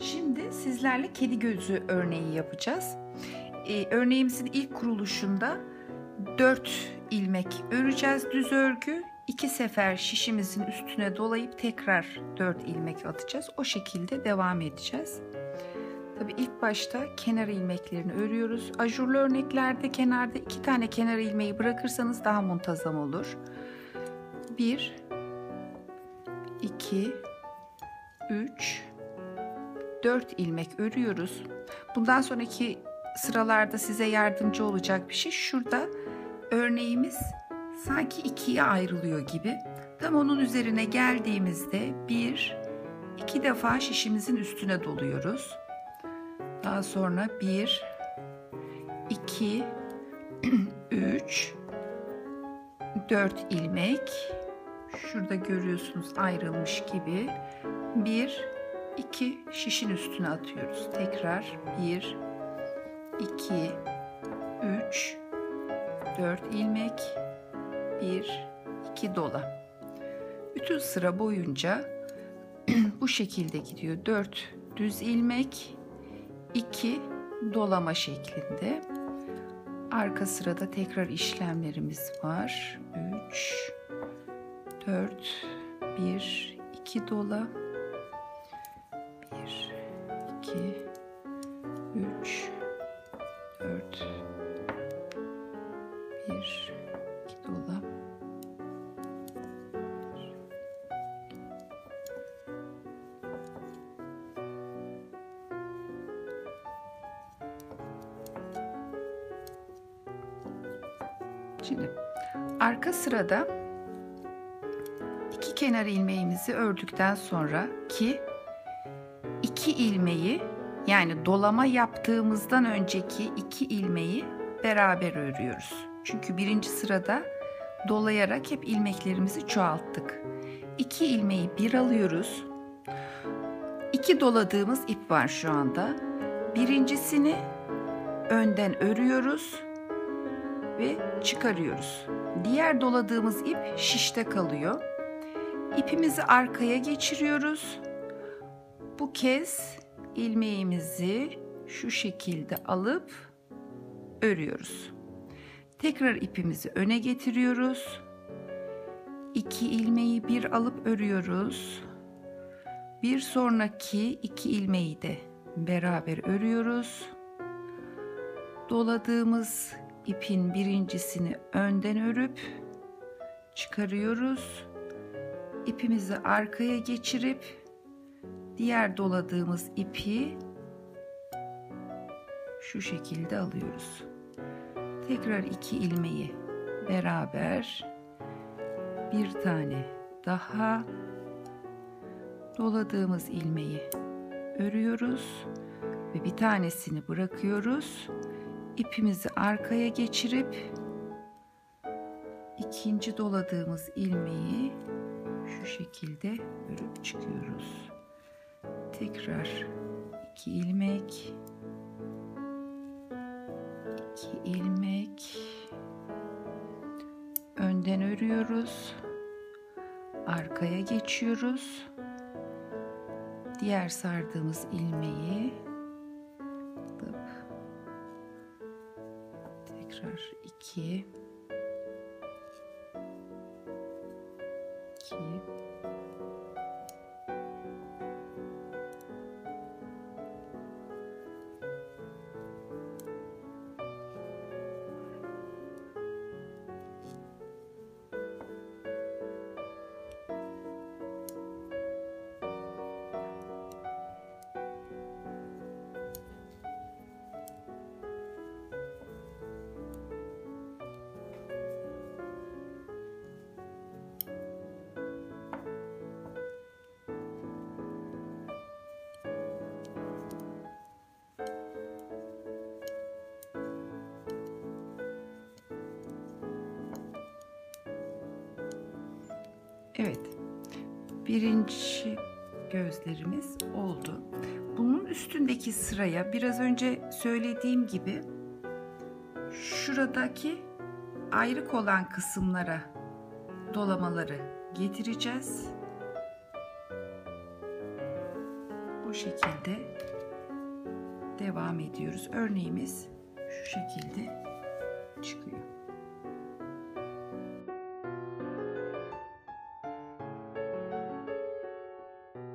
Şimdi sizlerle kedi gözü örneği yapacağız. Ee, örneğimizin ilk kuruluşunda 4 ilmek öreceğiz düz örgü. İki sefer şişimizin üstüne dolayıp tekrar 4 ilmek atacağız. O şekilde devam edeceğiz. Tabi ilk başta kenar ilmeklerini örüyoruz. Ajurlu örneklerde kenarda iki tane kenar ilmeği bırakırsanız daha muntazam olur. 1 2 3 4 ilmek örüyoruz. Bundan sonraki sıralarda size yardımcı olacak bir şey. Şurada örneğimiz sanki ikiye ayrılıyor gibi. Tam onun üzerine geldiğimizde bir, iki defa şişimizin üstüne doluyoruz. Daha sonra bir, iki, üç, dört ilmek. Şurada görüyorsunuz ayrılmış gibi. Bir, iki şişin üstüne atıyoruz. Tekrar bir, iki, üç, dört ilmek, bir, iki dola. Bütün sıra boyunca bu şekilde gidiyor. Dört düz ilmek, iki dolama şeklinde. Arka sırada tekrar işlemlerimiz var. Üç, dört, bir, iki dola. 2 3 4 1 2 dola Şimdi arka sırada iki kenar ilmeğimizi ördükten sonra ki iki ilmeği yani dolama yaptığımızdan önceki iki ilmeği beraber örüyoruz. Çünkü birinci sırada dolayarak hep ilmeklerimizi çoğalttık. İki ilmeği bir alıyoruz. İki doladığımız ip var şu anda. Birincisini önden örüyoruz ve çıkarıyoruz. Diğer doladığımız ip şişte kalıyor. İpimizi arkaya geçiriyoruz bu kez ilmeğimizi şu şekilde alıp örüyoruz. Tekrar ipimizi öne getiriyoruz. İki ilmeği bir alıp örüyoruz. Bir sonraki iki ilmeği de beraber örüyoruz. Doladığımız ipin birincisini önden örüp çıkarıyoruz. İpimizi arkaya geçirip diğer doladığımız ipi şu şekilde alıyoruz. Tekrar iki ilmeği beraber bir tane daha doladığımız ilmeği örüyoruz ve bir tanesini bırakıyoruz. İpimizi arkaya geçirip ikinci doladığımız ilmeği şu şekilde örüp çıkıyoruz tekrar iki ilmek. İki ilmek. Önden örüyoruz. Arkaya geçiyoruz. Diğer sardığımız ilmeği tekrar iki. İki Evet. Birinci gözlerimiz oldu. Bunun üstündeki sıraya biraz önce söylediğim gibi şuradaki ayrık olan kısımlara dolamaları getireceğiz. bu şekilde devam ediyoruz. Örneğimiz şu şekilde çıkıyor.